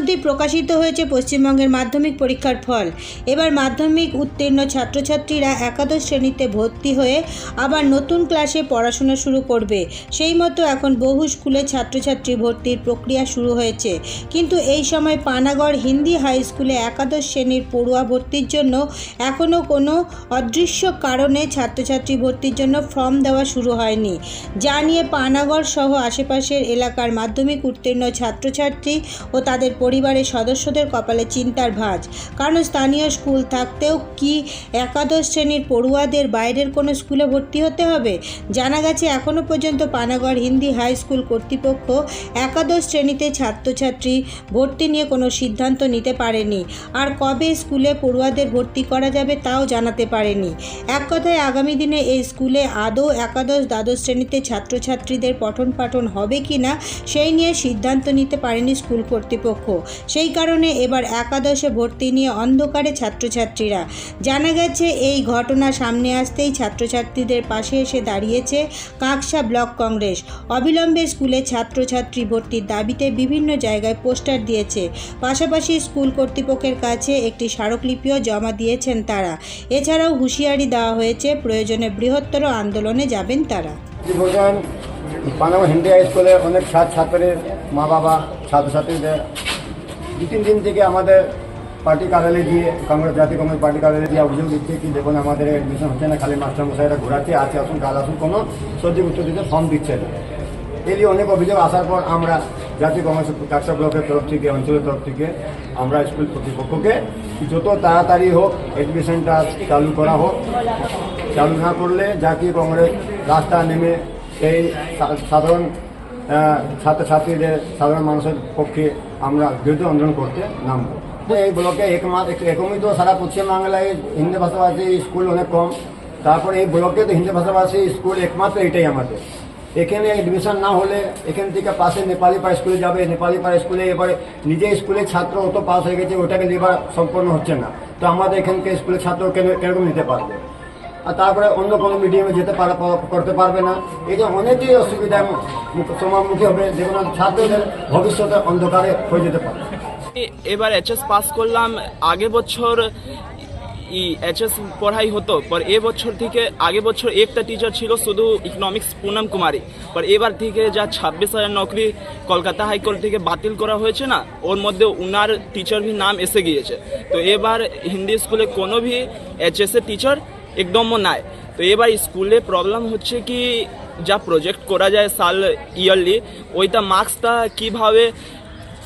ইতিমধ্যেই প্রকাশিত হয়েছে পশ্চিমবঙ্গের মাধ্যমিক পরীক্ষার ফল। এবার মাধ্যমিক উত্তীর্ণ ছাত্রছাত্রীরা একাদশ শ্রেণীতে ভর্তি হয়ে আবার নতুন ক্লাসে পড়াশোনা শুরু করবে। সেই মতো এখন বহু স্কুলে ছাত্রছাত্রী ভর্তির প্রক্রিয়া শুরু হয়েছে। কিন্তু এই সময় পানাগড় হিন্দি হাই স্কুলে একাদশ শ্রেণির পড়ুয়া ভর্তির জন্য এখনও কোনো অদৃশ্য কারণে ছাত্রছাত্রী ভর্তির জন্য ফর্ম দেওয়া শুরু হয়নি। যা নিয়ে পানাগড় সহ আশেপাশের এলাকার মাধ্যমিক উত্তীর্ণ ছাত্রছাত্রী ও তাদের পরিবারের সদস্যদের কপালে চিন্তার ভাঁজ। কারণ স্থানীয় স্কুল থাকতেও কি একাদশ শ্রেণির পড়ুয়াদের বাইরের কোনো স্কুলে ভর্তি হতে হবে? জানা গেছে এখনও পর্যন্ত পানাগড় হিন্দি হাই স্কুল কর্তৃপক্ষ একাদশ শ্রেণীতে ছাত্রছাত্রী ভর্তি নিয়ে কোনো সিদ্ধান্ত নিতে পারেনি। আর কবে স্কুলে পড়ুয়াদের ভর্তি করা যাবে তাও জানাতে পারেনি। এক কথায়, আগামী দিনে এই স্কুলে আদৌ একাদশ দ্বাদশ শ্রেণীতে ছাত্রছাত্রীদের পঠন পাঠন হবে কি না সেই নিয়ে সিদ্ধান্ত নিতে পারেনি স্কুল কর্তৃপক্ষ। সেই কারণে এবার একাদশে ভর্তি নিয়ে অন্ধকারে ছাত্রছাত্রীরা। জানা গেছে, এই ঘটনা সামনে আসতেই ছাত্রছাত্রীদের পাশে এসে দাঁড়িয়েছে কাকসা ব্লক কংগ্রেস। অবিলম্বে স্কুলে ছাত্রছাত্রী ভর্তির দাবিতে বিভিন্ন জায়গায় পোস্টার দিয়েছে। পাশাপাশি স্কুল কর্তৃপক্ষের কাছে একটি স্মারকলিপিও জমা দিয়েছেন তারা। এছাড়াও হুঁশিয়ারি দেওয়া হয়েছে, প্রয়োজনে বৃহত্তর আন্দোলনে যাবেন তারা। পানামা হিন্দি হাই স্কুলে অনেক ছাত্র ছাত্রীর মা বাবা ছাত্রছাত্রীদের দু তিন দিন থেকে আমাদের পার্টি কার্যালয়ে গিয়ে, কংগ্রেস, জাতীয় কংগ্রেস পার্টি কার্যালয়ে গিয়ে অভিযোগ দিচ্ছে কি, দেখুন আমাদের এডমিশন হচ্ছে না, খালি মাস্টার মশাইরা ঘোরাচ্ছে, আছে আসুন, কাল আসুন, কোনো সঠিক উত্তর দিতে ফর্ম দিচ্ছে না। এই অনেক অভিযোগ আসার পর আমরা জাতীয় কংগ্রেস কাকসা ব্লকের তরফ থেকে, অঞ্চলের তরফ থেকে, আমরা স্কুল কর্তৃপক্ষকে যত তাড়াতাড়ি হোক অ্যাডমিশনটা চালু করা হোক, চালু না করলে জাতীয় কংগ্রেস রাস্তা নেমে এই সা- সাধারণ ছাত্রছাত্রীদের, সাধারণ মানুষের পক্ষে আমরা বিরুদ্ধে আন্দোলন করতে নামবো। তো এই ব্লকে একমাত্র তো সারা পশ্চিমবাংলায় হিন্দি ভাষাভাষী স্কুল অনেক কম। তারপরে এই ব্লকে তো হিন্দি ভাষাভাষী স্কুল একমাত্র এটাই আমাদের। এখানে এডমিশন না হলে এখান থেকে পাশে নেপালি পাড়া স্কুলে যাবে, নেপালি পাড়া স্কুলে এবারে নিজে স্কুলের ছাত্র অত পাস হয়ে গেছে, ওটাকে নেবার সম্পন্ন হচ্ছে না। তো আমাদের এখানকে স্কুলের ছাত্র কেন কীরকম নিতে পারবে? আর তারপরে অন্য কোনো মিডিয়ামে যেতে পারা করতে পারবে না। এই যে অনেকই অসুবিধার মুখ- সম্মুখীন হবে যেগুলো ছাত্রদের ভবিষ্যতে অন্ধকারে হয়ে যেতে পারে। এবার এইচএস পাস করলাম। আগে বছর এইচএস পড়াই হতো, পর এ বছর থেকে আগে বছর একটা টিচার ছিল শুধু ইকোনমিক্স পুনম কুমারী। পর এবার থেকে যা ছাব্বিশ হাজার নকরি কলকাতা হাইকোর্ট থেকে বাতিল করা হয়েছে না, ওর মধ্যে উনার টিচার ভি নাম এসে গিয়েছে। তো এবার হিন্দি স্কুলে কোনো ভি এইচএস এর টিচার একদমও নাই। তো এবার স্কুলে প্রবলেম হচ্ছে কি, যা প্রজেক্ট করা যায় সাল ইয়ারলি ওইটা মার্কসটা কীভাবে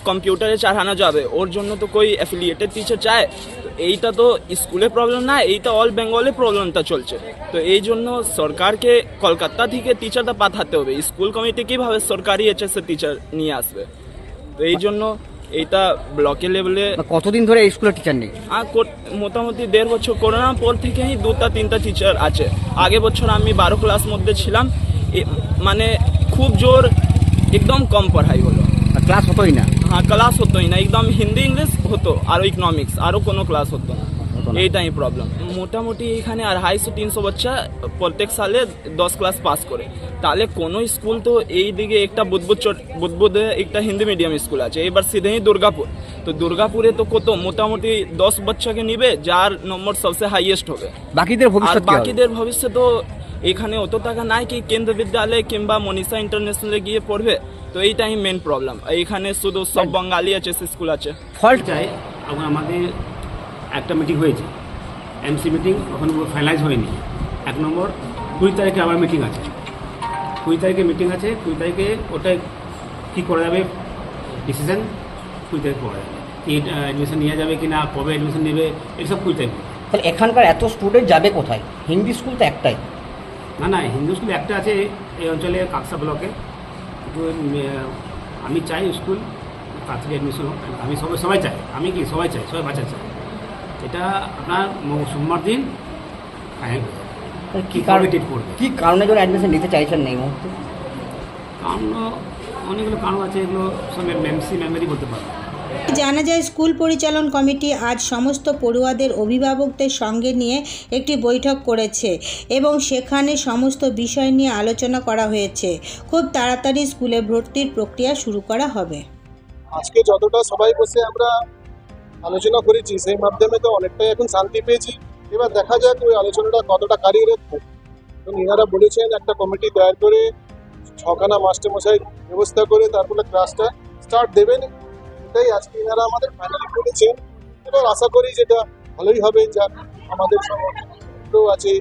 কম্পিউটারে চাড়ানো যাবে? ওর জন্য তো কই অ্যাফিলিয়েটেড টিচার চায়। তো এইটা তো স্কুলে প্রবলেম না, এইটা অল বেঙ্গলে প্রবলেমটা চলছে। তো এই জন্য সরকারকে কলকাতা থেকে টিচারটা পাঠাতে হবে। স্কুল কমিটি কীভাবে সরকারি এইচএস টিচার নিয়ে আসবে? তো এই জন্য এইটা ব্লকে লেভেলে কতদিন ধরে এই স্কুলের টিচার নেই? আর মোটামুটি দেড় বছর করোনা পর থেকেই দুটা তিনটা টিচার আছে। আগে বছর আমি বারো ক্লাস মধ্যে ছিলাম। মানে খুব জোর একদম কম পড়াই হলো। ক্লাস হতোই না? হ্যাঁ ক্লাস হতোই না। একদম হিন্দি ইংলিশ হতো আরও ইকোনমিক্স আরও কোনো ক্লাস হতো না। এইটাই প্রবলেম মোটামুটি এখানে আর আড়াইশো তিনশো বাচ্চা প্রত্যেক সালে দশ ক্লাস পাস করে। তাহলে কোনো স্কুল তো এই দিকে একটা চট- বুদবুদে একটা হিন্দি মিডিয়াম স্কুল আছে। এবার সিধেই দুর্গাপুর। তো দুর্গাপুরে তো কত? মোটামুটি দশ বাচ্চাকে নিবে যার নম্বর সবচেয়ে হাইয়েস্ট হবে। বাকিদের আর ভবিষ্যৎ বাকিদের ভবিষ্যৎ তো এখানে অত টাকা নাই কি কেন্দ্র বিদ্যালয় কিংবা মনীষা ইন্টারন্যাশনালে গিয়ে পড়বে? তো এইটাই মেন প্রবলেম এইখানে শুধু সব বাঙালি আছে স্কুল আছে। ফল্ট চাই আমাদের একটা মিটিং হয়েছে। এমসি মিটিং ওখানে ফাইনালাইজ হয়নি। এক নম্বর কুড়ি তারিখে আমার মিটিং আছে। কুড়ি তারিখে মিটিং আছে কুড়ি তারিখে ওটাই কী করা যাবে? ডিসিশন কুড়ি তারিখ করা যাবে। কি অ্যাডমিশন নিয়ে যাবে কি না কবে অ্যাডমিশন নেবে এসব কুড়ি তারিখ। তাহলে এখানকার এত স্টুডেন্ট যাবে কোথায়? হিন্দি স্কুল তো একটাই। না না হিন্দু স্কুল একটা আছে এই অঞ্চলে কাকসা ব্লকে। আমি চাই স্কুল তাড়াতাড়ি অ্যাডমিশন হোক। আমি সবাই সবাই চাই। আমি কি সবাই চাই? সবাই বাচ্চা চাই। এটা আপনার সোমবার দিন কি কারণে কি কারণে জন্য অ্যাডমিশন নিতে চাইছেন না এই মুহূর্তে? কারণ অনেকগুলো কারণ আছে এগুলো সব এমসি মেমোরি বলতে পারবে। জানা যায় স্কুল পরিচালন কমিটি আজ সমস্ত পড়ুয়াদের অভিভাবকদের সঙ্গে নিয়ে একটি বৈঠক করেছে এবং সেখানে সমস্ত বিষয় নিয়ে আলোচনা করা হয়েছে। খুব তাড়াতাড়ি স্কুলে ভর্তির প্রক্রিয়া শুরু করা হবে। আজকে যতটা সবাই বসে আমরা আলোচনা করেছি, সেই মাধ্যমে তো অনেকটাই এখন শান্তি পেয়েছি। এবার দেখা যাক ওই আলোচনাটা কতটা কার্যরত এবং ইনারা বলেছেন, একটা কমিটি তৈরি করে ছখানা মাস্টারমশাই ব্যবস্থা করে তারপরে ক্লাসটা স্টার্ট দেবেন। এটাই আজকে ইনারা আমাদের ফাইনালি বলেছেন। এবার আশা করি যেটা ভালোই হবে যা আমাদের সঙ্গে আছে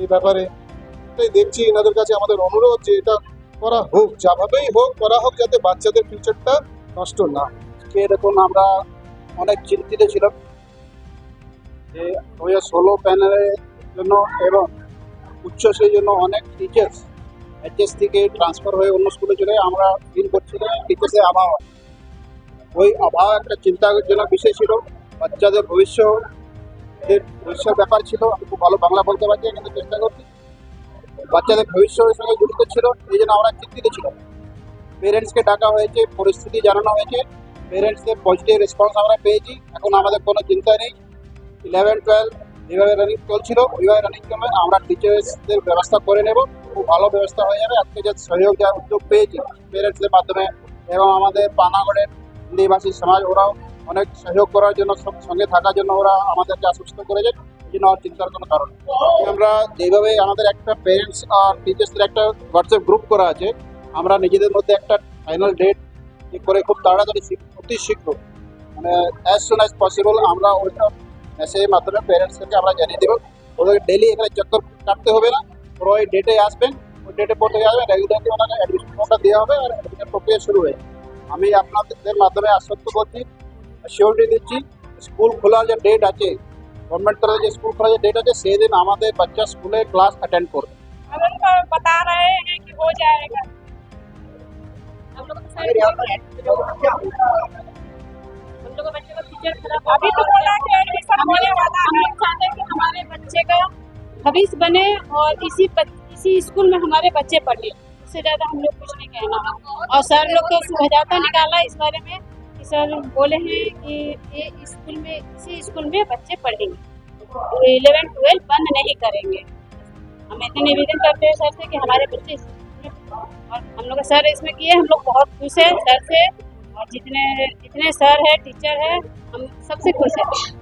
এই ব্যাপারে। এটাই দেখছি এনাদের কাছে আমাদের অনুরোধ যে এটা করা হোক যাভাবেই হোক, করা হোক যাতে বাচ্চাদের ফিউচারটা নষ্ট না এরকম আমরা অনেক চিন্তিত ছিলাম যে দু হাজার ষোলো প্যানেলের জন্য এবং উচ্চ সেই জন্য অনেক টিচার্স এইচএস থেকে ট্রান্সফার হয়ে অন্য স্কুলে চলে আমরা ফিল করছিলাম টিচার্সের আবহাওয়া ওই আবহাওয়া একটা চিন্তাজনক বিষয় ছিল। বাচ্চাদের ভবিষ্যৎ এর ভবিষ্যৎ ব্যাপার ছিল। আমি খুব ভালো বাংলা বলতে পারছি কিন্তু চেষ্টা করছি। বাচ্চাদের ভবিষ্যতের সঙ্গে জড়িত ছিল, এই জন্য আমরা চিন্তিত ছিলাম। পেরেন্টসকে ডাকা হয়েছে, পরিস্থিতি জানানো হয়েছে। পেরেন্টসদের পজিটিভ রেসপন্স আমরা পেয়েছি। এখন আমাদের কোনো চিন্তা নেই। ইলেভেন টুয়েলভ যেভাবে রানিং চলছিল, ওইভাবে রানিং চলবে। আমরা টিচার্সদের ব্যবস্থা করে নেব। খুব ভালো ব্যবস্থা হয়ে যাবে। আজকে যে সহযোগ যার উদ্যোগ পেয়েছি পেরেন্টসদের মাধ্যমে এবং আমাদের পানাগড়ের হিন্দিভাষী সমাজ, ওরাও অনেক সহযোগ করার জন্য সঙ্গে থাকার জন্য ওরা আমাদেরকে আশ্বস্ত করেছে। এই জন্য আর চিন্তার কোনো কারণ আমরা যেভাবে আমাদের একটা পেরেন্টস আর টিচার্সদের একটা হোয়াটসঅ্যাপ গ্রুপ করা আছে, আমরা নিজেদের মধ্যে একটা ফাইনাল ডেট করে খুব তাড়াতাড়ি অতি শীঘ্র মানে অ্যাজ সুন অ্যাজ পসিবল আমরা ওইটা মেসেজের মাধ্যমে প্যারেন্টসদেরকে আমরা জানিয়ে দেবো ওদেরকে ডেলি এখানে চক্কর কাটতে হবে না ওরা ওই ডেটে আসবেন ওই ডেটে পড়তে আসবেন রেগুলারলি ওনাকে অ্যাডমিশন ফর্মটা দেওয়া হবে আর অ্যাডমিশন প্রক্রিয়া শুরু হয়ে যাবে। আমি আপনাদের মাধ্যমে আশ্বস্ত করছি শিওরিটি দিচ্ছি স্কুল খোলার যে ডেট আছে গভর্নমেন্ট তরফে যে স্কুল খোলার যে ডেট আছে সেই দিন আমাদের বাচ্চা স্কুলে ক্লাস অ্যাটেন্ড করবে हम लोग को बता रहे हैं कि हो जाएगा हम अभी तो बोला कि एडमिशन होने वाला लोग चाहते हैं कि हमारे बच्चे का भविष्य बने और इसी इसी स्कूल में हमारे बच्चे पढ़े उससे ज़्यादा हम लोग कुछ नहीं कहना और सर लोग तो समझाता निकाला इस बारे में कि सर बोले हैं कि ये स्कूल में इसी स्कूल में बच्चे पढ़ेंगे इलेवन ट्वेल्व बंद नहीं करेंगे हम इतने निवेदन करते हैं सर से कि हमारे बच्चे हम लोग सर इसमें किए, हम लोग बहुत खुश हैं, सर से। और जितने जितने सर है, टीचर है, हम सबसे खुश हैं।